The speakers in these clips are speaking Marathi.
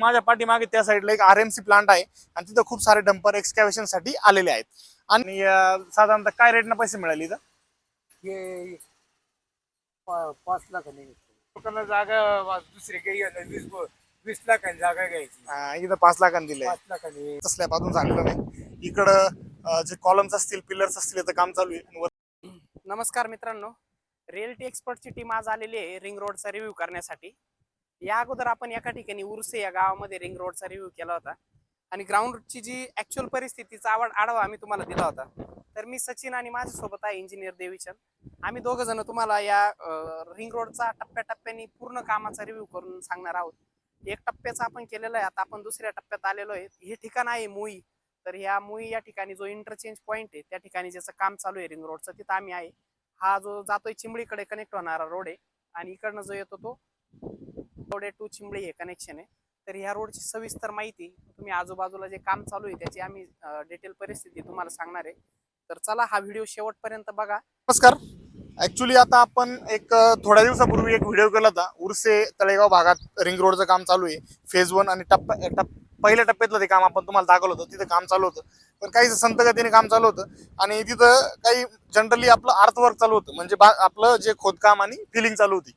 माझ्या पाठीमागे त्या साईडला एक आर एम सी प्लांट आहे आणि तिथं खूप सारे डंपर एक्सकॅव्हेशनसाठी आलेले आहेत. आणि साधारणतः काय रेटनं पैसे मिळाले इथं? हे पा- पाच लाखाने घेतलं. लोकांना जागा वा- दुसरी काही वीस ब- वीस लाखांनी जागा घ्यायची. अं, इथं पाच लाखांनी दिले पाच लाखांनी. स्लॅब अजून झालेलं नाही. इकडं अं, जे कॉलम्स असतील पिलर्स असतील याचं काम चालू आहे. आणि वर- नमस्कार मित्रांनो. रिअल्टी एक्सपर्टची टीम आज आलेली आहे. रिंग रोडचा रिव्ह्यू करण्यासाठी. या अगोदर आपण एका ठिकाणी उर्से या गावामध्ये रिंग रोडचा रिव्ह्यू केला होता. आणि ग्राउंडची जी ऍक्च्युअल परिस्थितीचा आवड आढावा आम्ही तुम्हाला दिला होता. तर मी सचिन आणि माझ्यासोबत आहे इंजिनियर देवीचंद. आम्ही दोघं जण तुम्हाला या रिंग रोडचा टप्प्याटप्प्याने पूर्ण कामाचा रिव्ह्यू करून सांगणार आहोत. एक टप्प्याचा आपण केलेला आहे आता आपण दुसऱ्या टप्प्यात आलेलो आहे. हे ठिकाण आहे मुई. तर ह्या मुई या ठिकाणी जो इंटरचेंज पॉईंट आहे त्या ठिकाणी ज्याचं काम चालू आहे रिंग रोडचं तिथं आम्ही आहे. हा जो जातोय चिंबळीकडे कनेक्ट होणारा रोड आहे. आणि इकडनं जो येतो तो रोड टू चिंबळी हे कनेक्शन आहे. तर ह्या रोडची सविस्तर माहिती तुम्ही आजूबाजूला जे काम चालू आहे त्याची आम्ही डिटेल परिस्थिती तुम्हाला सांगणार आहे. तर चला हा व्हिडिओ शेवटपर्यंत बघा. नमस्कार. ऍक्च्युली आता आपण एक थोड्या दिवसापूर्वी एक व्हिडिओ केला होता. उर्से तळेगाव भागात रिंग रोडचं काम चालू आहे. फेज वन आणि टप्पा टप पहिल्या टप्प्यातलं ते काम आपण तुम्हाला दाखवलं होतं. तिथं काम चालू होतं. पण काही संतगतीने काम चालू होतं. आणि तिथं काही जनरली आपलं आर्थवर्क चालू होतं. म्हणजे बा आपलं जे खोदकाम आणि फिलिंग चालू होती.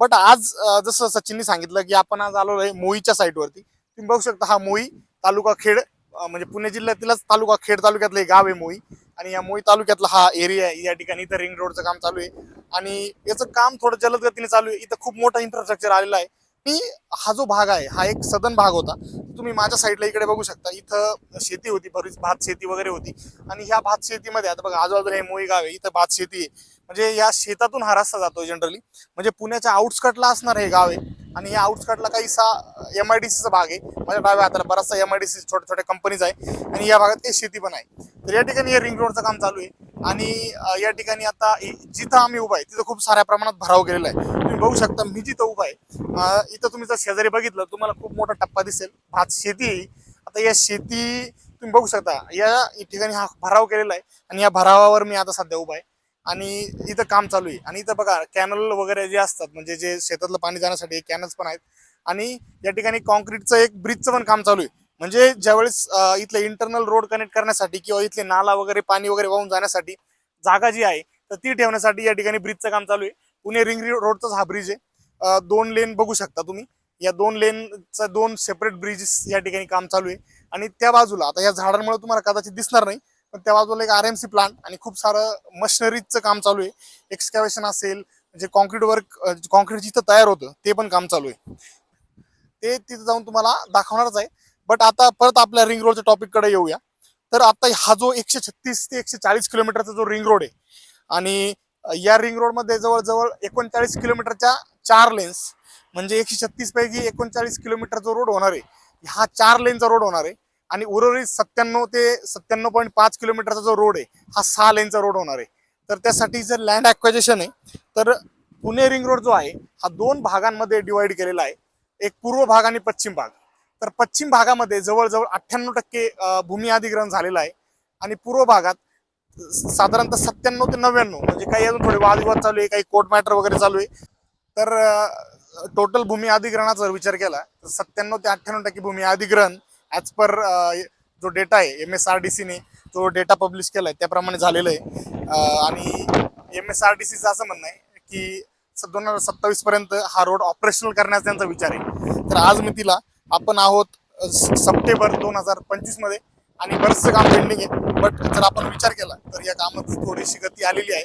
बट आज जसं सचिननी सांगितलं की आपण आज आलो आहे मोईच्या साईटवरती तुम्ही बघू शकता हा मोई तालुका खेड म्हणजे पुणे जिल्ह्यातीलच तालुका खेड तालुक्यातलं एक गाव आहे मोई. आणि या मोई तालुक्यातला हा एरिया आहे. या ठिकाणी इथं रिंग रोडचं काम चालू आहे. आणि याचं काम थोडं जलद गतीने चालू आहे. इथं खूप मोठं इन्फ्रास्ट्रक्चर आलेलं आहे. मी हा जो भाग आहे हा एक सदन भाग होता. तुम्ही माझ्या साईडला इकडे बघू शकता. इथं शेती होती बरीच भात शेती वगैरे होती. आणि ह्या भात शेतीमध्ये आता बघा आजूबाजूला हे मोई गाव आहे इथं भात शेती आहे. म्हणजे या शेतातून हा रस्ता जातो जनरली म्हणजे पुण्याच्या आउटस्कटला असणार हे गाव आहे. आणि या आउटस्कटला काहीसा एम आय डी सीचा भाग आहे. माझ्या डाव्या हाताला बराचसा एम आय डी सी छोट्या छोट्या कंपनीज आहे. आणि या भागात काही शेती पण आहे. तर या ठिकाणी हे रिंग रोडचं काम चालू आहे. आणि या ठिकाणी आता जिथं आम्ही उभा आहे तिथं खूप साऱ्या प्रमाणात भराव गेलेला आहे. तुम्ही बघू शकता मी जिथं उभा आहे इथं तुम्ही जर शेजारी बघितलं तुम्हाला खूप मोठा टप्पा दिसेल. भात शेती आता या शेती तुम्ही बघू शकता या ठिकाणी हा भराव केलेला आहे आणि या भरावावर मी आता सध्या उभा आहे. आणि इथं काम चालू आहे. आणि इथं बघा कॅनल वगैरे जे असतात म्हणजे जे शेतातलं पाणी जाण्यासाठी कॅनल्स पण आहेत. आणि या ठिकाणी कॉन्क्रीटचं एक ब्रिजचं पण काम चालू आहे. म्हणजे ज्यावेळेस इथले इंटरनल रोड कनेक्ट करण्यासाठी किंवा इथले नाला वगैरे पाणी वगैरे वाहून जाण्यासाठी जागा जी आहे तर ती ठेवण्यासाठी या ठिकाणी ब्रिजचं काम चालू आहे. पुणे रिंग रोडचाच हा ब्रिज आहे. दोन लेन बघू शकता तुम्ही. या दोन लेनचा दोन सेपरेट ब्रिजेस या ठिकाणी काम चालू आहे. आणि त्या बाजूला आता या झाडांमुळे तुम्हाला कदाचित दिसणार नाही पण त्या बाजूला एक आर एम सी प्लांट आणि खूप सारं मशिनरीचं काम चालू आहे. एक्सकॅवेशन असेल म्हणजे कॉन्क्रीट वर्क कॉन्क्रीट जिथं तयार होतं ते पण काम चालू आहे. ते तिथं जाऊन तुम्हाला दाखवणारच आहे. बट आता परत आपल्या रिंग रोडच्या टॉपिककडे येऊया. तर आता हा जो एकशे छत्तीस ते एकशे चाळीस किलोमीटरचा जो रिंग रोड आहे आणि या रिंग रोडमध्ये जवळजवळ एकोणचाळीस किलोमीटरच्या चार लेन्स म्हणजे एकशे छत्तीस पैकी एकोणचाळीस किलोमीटर जो रोड होणार आहे हा चार लेनचा रोड होणार आहे. आणि उर्वरित सत्त्याण्णव ते सत्त्याण्णव पॉईंट पाच किलोमीटरचा जो रोड आहे हा सहा लेनचा रोड होणार आहे. तर त्यासाठी जर लँड ॲक्वायजेशन आहे तर पुणे रिंग रोड जो आहे हा दोन भागांमध्ये डिवाईड केलेला आहे. एक पूर्व भाग आणि पश्चिम भाग. तर पश्चिम भागामध्ये जवळजवळ अठ्ठ्याण्णव टक्के भूमी अधिग्रहण झालेलं आहे. आणि पूर्व भागात साधारणतः सत्त्याण्णव ते नव्याण्णव म्हणजे काही अजून थोडे वादविवाद चालू आहे काही कोर्ट मॅटर वगैरे चालू आहे. तर टोटल भूमी अधिग्रहणाचा जर विचार केला तर सत्त्याण्णव ते अठ्ठ्याण्णव टक्के भूमी अधिग्रहण ॲज पर जो डेटा आहे एम एस आर डी सीने जो डेटा पब्लिश केला आहे त्याप्रमाणे झालेलं आहे. आणि एम एस आर डी सीचं असं म्हणणं आहे की दोन हजार सत्तावीसपर्यंत हा रोड ऑपरेशनल करण्याचा त्यांचा विचार आहे. तर आज मी तिला आपण आहोत सप्टेंबर दोन हजार पंचवीसमध्ये. आणि बरंचसं काम पेंडिंग आहे. बट जर आपण विचार केला तर या कामात थोडीशी गती आलेली आहे.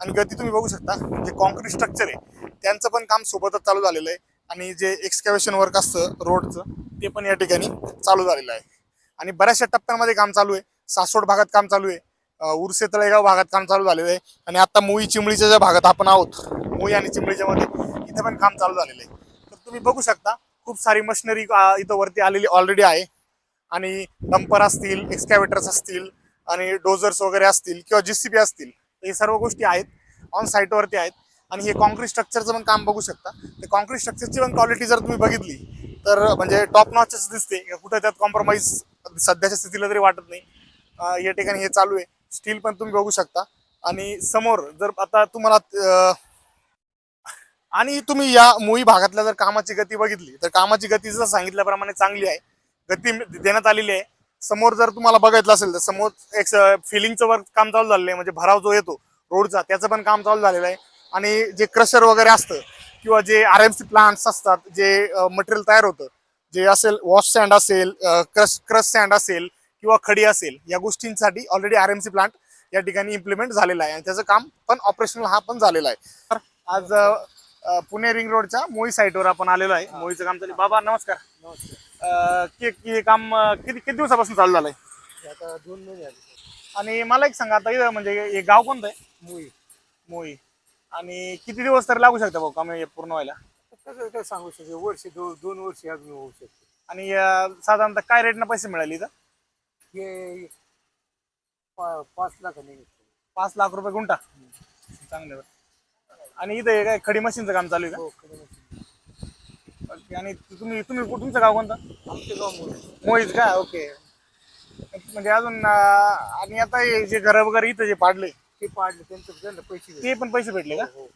आणि गती तुम्ही बघू शकता जे कॉन्क्रीट स्ट्रक्चर आहे त्यांचं पण काम सोबतच चालू झालेलं आहे. आणि जे एक्सकॅव्हेशन वर्क असतं रोडचं ते पण या ठिकाणी चालू झालेलं आहे. आणि बऱ्याचशा टप्प्यांमध्ये काम चालू आहे. सासवड भागात काम चालू आहे. उर्से तळेगाव भागात काम चालू झालेलं आहे. आणि आता मुई चिंबळीच्या ज्या भागात आपण आहोत मुई आणि चिंबळीच्या मध्ये इथे पण काम चालू झालेलं आहे. तर तुम्ही बघू शकता खूप सारी मशिनरी इथं वरती आलेली ऑलरेडी आहे. आणि डंपर असतील एक्सकॅव्हेटर्स असतील आणि डोझर्स वगैरे असतील किंवा जीसीबी असतील हे सर्व गोष्टी आहेत. ऑन साईटवरती आहेत. आणि हे कॉन्क्रीट स्ट्रक्चरचं पण काम बघू शकता. ते कॉन्क्रीट स्ट्रक्चरची पण क्वालिटी जर तुम्ही बघितली तर म्हणजे टॉप नॉचच दिसते. कुठं त्यात कॉम्प्रोमाइज सध्याच्या स्थितीला तरी वाटत नाही. या ठिकाणी हे चालू आहे. स्टील पण तुम्ही बघू शकता. आणि समोर जर आता तुम्हाला आणि तुम्ही या मुळी भागातल्या जर कामाची गती बघितली तर कामाची गती जर सांगितल्याप्रमाणे चांगली आहे. गती देण्यात आलेली आहे. समोर जर तुम्हाला बघायचं असेल तर समोर एक फिलिंगचं वर्क काम चालू झालेलं आहे. म्हणजे भराव जो येतो रोडचा त्याचं पण काम चालू झालेलं आहे. आणि जे क्रशर वगैरे असतं किंवा जे आर एम सी प्लांट्स असतात जे मटेरियल तयार होतं जे असेल वॉश सँड असेल क्रश क्रश सँड असेल किंवा खडी असेल या गोष्टींसाठी already R M C plant या ठिकाणी इम्प्लिमेंट झालेला आहे. आणि त्याचं काम पण ऑपरेशनल हा पण झालेला आहे. तर आज पुणे रिंग रोडच्या मोई साईटवर आपण आलेलो आहे. मोईचं काम चालू बाबा नमस्कार. नमस्कार. अ, कि- कि काम किती किती दिवसापासून चालू झालंय? आता दोन महिने झाले. आणि मला एक सांगा आता इथं म्हणजे हे गाव कोणतं आहे? मुळी मोई. आणि किती दिवस तरी लागू शकतं भाऊ काम पूर्ण व्हायला? काय सांगू शकतो. वर्ष दोन दोन वर्ष अजून होऊ शकते. आणि साधारणतः काय रेटनं पैसे मिळाले इथं? हे पाच घेतलं. पाच लाख रुपये गुंठा. चांगलं. आणि इथं हे काय खडी मशीनचं काम चालू आहे हो. का ओके. आणि तुम्ही तुम्ही कु- तुमचं गाव कोणतं? आमच्या मोहीच का? ओके. म्हणजे अजून अं, आणि आता हे जे घर वगैरे इथं जे पाडले ते पाडले त्यांचं त्यांना पैसे भेटले. ते पण पैसे भेटले का? हो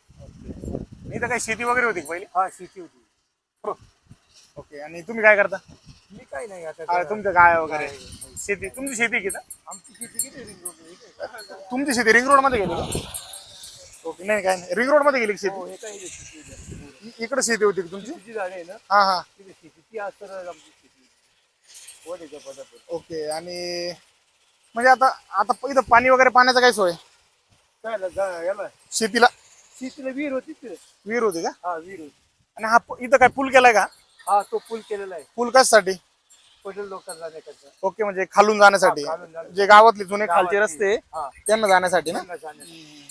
इथं काही शेती वगैरे होती का पहिली? हा शेती होती. ओके आणि तुम्ही काय करता? मी काय नाही आता तुमचं गाय वगैरे. काय. शेती तुमची शेती किती आमची शेती किती रिंग? हे काय? तुमची शेती रिंग रोडमध्ये गेली का? ओके नाही काय नाही. रिंग रोडमध्ये गेली का शेती? हे? इ- इकडे शेती होती का तुमची? ना? हा हा. तिथे शेती ती आमची शेती वडीच्या ओके आणि म्हणजे आता आता इथं पाणी वगैरे पाण्याचं काय सोय? काय ला- जा- याला. शेतीला? शेतीला विहीर होती तिथे. विहीर होती का? हा विहीर होती. आणि हा प- इथं काय पूल केलाय का? हा तो पूल केलेला आहे. पूल कशासाठी? पटेल लोकांना ओके म्हणजे खालून जाण्यासाठी. हा, खालून जाण्यासाठी. जे गावातले जुने खालचे. रस्ते हा. त्यांना जाण्यासाठी ना? त्यांना जाण्यासाठी.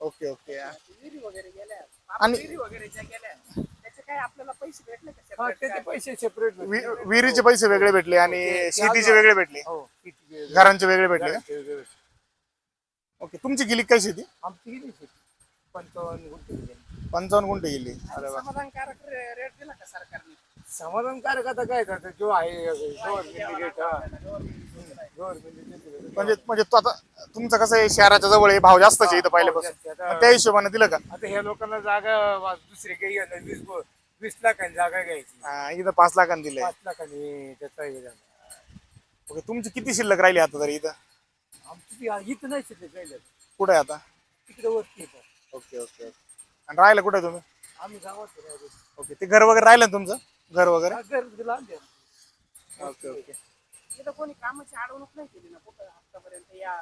Okay okay. विहिरी वगैरे गेल्या. आणि- विहिरी वगैरे ज्या गेल्या त्याचे काय आपल्याला पैसे भेटले का हा separate त्याचे काय? पैसे सेपरेट वि- विहिरीचे पैसे वेगळे भेटले आणि ते- शेतीचे वेगळे भेटले. हो वेगळी. घरांचे वेगळे भेटले. का घराचे वेगळे. ओके तुमची गेली काय शेती? आमची शेती. पंचावन्न गुंठे गेली. पंचावन्न गुंठे गेली. आणि समाधानकारक रे- रेट दिला का सरकारने? समाधानकारक आता काय करतात? जो आहे हा म्हणजे म्हणजे तो आता तुमचं कसं आहे शहराच्या जवळ आहे भाव जास्तच आहे इथं पहिल्यापासून. मग त्या हिशोबाने दिलं का? आता ह्या लोकांना जागा वा- दुसरी काही वीस वीस लाखांनी जागा घ्यायची. हा, इथं पाच लाखांनी दिले पाच लाखांनी त्याचा हे झाला. ओके तुमची किती शिल्लक राहिली आता तरी इथं? आमची ती इथं नाही शिकले पहिलं कुठे आता? तिकडे वरती येतात ओके ओके ओके. आणि राहिलं कुठे तुम्ही? आम्ही गावात राहिलो. ओके ते घर वगैरे राहिलं ना तुमचं? घर वगैरे? हा, घर लांब आहे. Okay okay. कोणी कामाची अडवणूक नाही केली ना कुठं आतापर्यंत या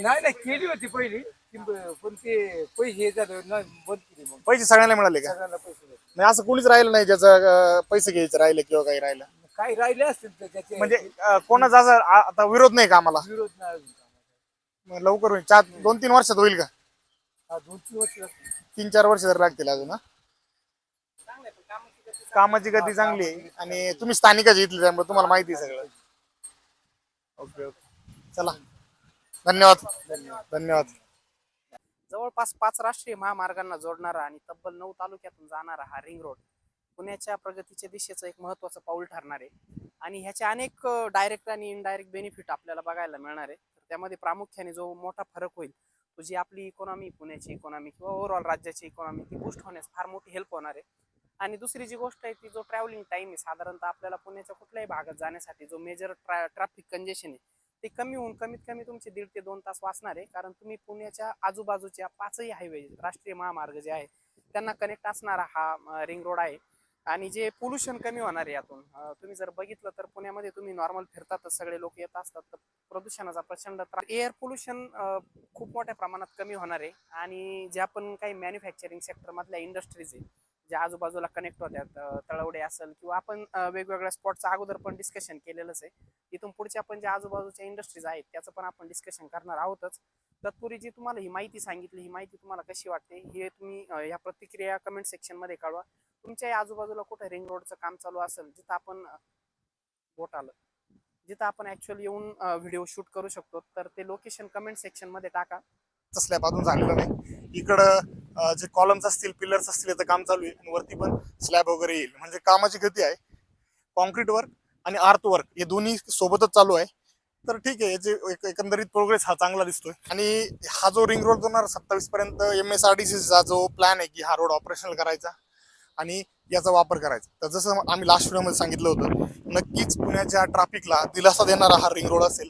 नाही नाही केली होती पहिली. ती ब- पण ते पैसे हे झालं ना बंद केली मग. पैसे सगळ्याला मिळाले का? सगळ्यांना पैसे भेटले. नाही असं कोणीच राहिलं नाही ज्याचं अं, पैसे घ्यायचं राहिलं किंवा काही राहिलं? काही राहिले असतील तर त्याचे म्हणजे अं, कोणाचा असं आ- आता विरोध नाही का आम्हाला? विरोध नाही अजून कामाचा. मग लवकर होईल. चार दोन तीन वर्षात होईल का? हा, दोन तीन वर्ष लागतील. तीन चार वर्ष जर लागतील अजून हा? चांगलं आहे, पण कामाची गती कामाची गती चांगली आहे. आणि तुम्ही स्थानिकच इथले त्यामुळे तुम्हाला माहिती आहे सगळं. Okay okay. चला. धन्यवाद. धन्यवाद. जवळपास पाच राष्ट्रीय महामार्गांना जोडणारा आणि तब्बल नऊ तालुक्यातून जाणारा हा रिंग रोड पुण्याच्या प्रगतीच्या दिशेचं एक महत्वाचं पाऊल ठरणार आहे. आणि ह्याचे अनेक डायरेक्ट आणि इनडायरेक्ट बेनिफिट आपल्याला बघायला मिळणार आहे. तर त्यामध्ये प्रामुख्याने जो मोठा फरक होईल तो जी आपली इकॉनॉमी पुण्याची इकॉनॉमी किंवा ओव्हरऑल राज्याची इकॉनॉमी ती बूस्ट होण्यास फार मोठी हेल्प होणार आहे. आणि दुसरी जी गोष्ट आहे ती जो ट्रॅव्हलिंग टाईम आहे साधारणतः आपल्याला पुण्याच्या कुठल्याही भागात जाण्यासाठी जो मेजर ट्रॅफिक कंजेशन आहे ते कमी होऊन कमीत कमी तुमचे दीड ते दोन तास वाचणार आहे. कारण तुम्ही पुण्याच्या आजूबाजूच्या पाचही हायवे राष्ट्रीय महामार्ग जे आहे त्यांना कनेक्ट असणारा हा रिंग रोड आहे. आणि जे पोल्युशन कमी होणार आहे यातून तुम्ही जर बघितलं तर पुण्यामध्ये तुम्ही नॉर्मल फिरतातच सगळे लोक येत असतात तर प्रदूषणाचा प्रचंड त्रास. एअर पोल्युशन खूप मोठ्या प्रमाणात कमी होणार आहे. आणि ज्या पण काही मॅन्युफॅक्चरिंग सेक्टरमधल्या इंडस्ट्रीज आहे ज्या आजूबाजूला कनेक्ट होत्यात तळवडे असेल किंवा आपण वेगवेगळ्या स्पॉटचं अगोदर पण डिस्कशन केलेलंच आहे. इथून पुढच्या पण ज्या आजूबाजूच्या इंडस्ट्रीज आहेत त्याचं पण आपण डिस्कशन करणार आहोतच. तत्पूर्वी जी तुम्हाला ही माहिती सांगितली ही माहिती तुम्हाला कशी वाटते हे तुम्ही ह्या प्रतिक्रिया कमेंट सेक्शनमध्ये कळवा तुमच्या या आजूबाजूला कुठं रिंग रोडचं काम चालू असेल जिथं आपण बोट आलं जिथं आपण ऍक्च्युअली येऊन व्हिडिओ शूट करू शकतो तर ते लोकेशन कमेंट सेक्शनमध्ये टाका. स्लॅब अजून झालेलं नाही. इकडं जे कॉलम्स असतील पिलर्स असतील याचं काम चालू आहे. आणि वरती पण स्लॅब वगैरे येईल. म्हणजे कामाची गती आहे. कॉन्क्रीट वर्क आणि आर्थ वर्क हे दोन्ही सोबतच चालू आहे. तर ठीक आहे याचे एक- एकंदरीत प्रोग्रेस हा चांगला दिसतोय. आणि हा जो रिंग रोड दोन सत्तावीस पर्यंत एम एस आर डी सीचा जो प्लॅन आहे की हा रोड ऑपरेशनल करायचा आणि याचा वापर करायचा. तर जसं आम्ही लास्ट व्हिडिओमध्ये सांगितलं होतं नक्कीच पुण्याच्या ट्रॅफिकला दिलासा देणारा हा रिंग रोड असेल.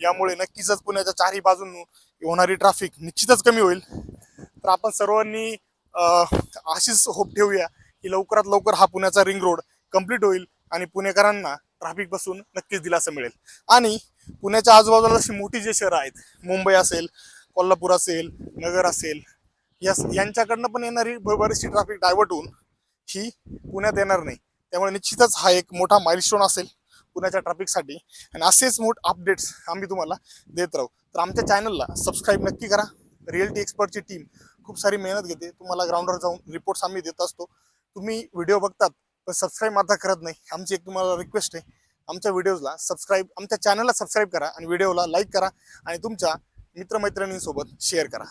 यामुळे नक्कीच पुण्याच्या चारही बाजून होणारी ट्रॅफिक निश्चितच कमी होईल. तर आपण सर्वांनी अशीच होप ठेवूया की लवकरात लवकर हा पुण्याचा रिंग रोड कंप्लीट होईल आणि पुणेकरांना ट्रॅफिक बसून नक्कीच दिलासा मिळेल. आणि पुण्याच्या आजूबाजूला अशी मोठी जे शहरं आहेत मुंबई असेल कोल्हापूर असेल नगर असेल या यांच्याकडनं पण येणारी बरीचशी ट्रॅफिक डायव्हर्ट होऊन ही पुण्यात येणार नाही. त्यामुळे निश्चितच हा एक मोठा माइलस्टोन असेल पुण्याच्या ट्रॅफिकसाठी आणि असेच मोठ अपडेट्स आम्ही तुम्हाला देत राहू. तर आमच्या चॅनलला सबस्क्राईब नक्की करा. रिअल्टी एक्सपर्टची टीम खूप सारी मेहनत घेते. तुम्हाला ग्राउंडवर जाऊन रिपोर्ट्स आम्ही देत असतो. तुम्ही व्हिडिओ बघतात पण सबस्क्राईब मात्र करत नाही. आमची एक तुम्हाला रिक्वेस्ट आहे. आमच्या व्हिडिओजला सबस्क्राईब आमच्या चॅनलला सबस्क्राईब करा आणि व्हिडिओला लाईक करा आणि तुमच्या मित्रमैत्रिणींसोबत शेअर करा.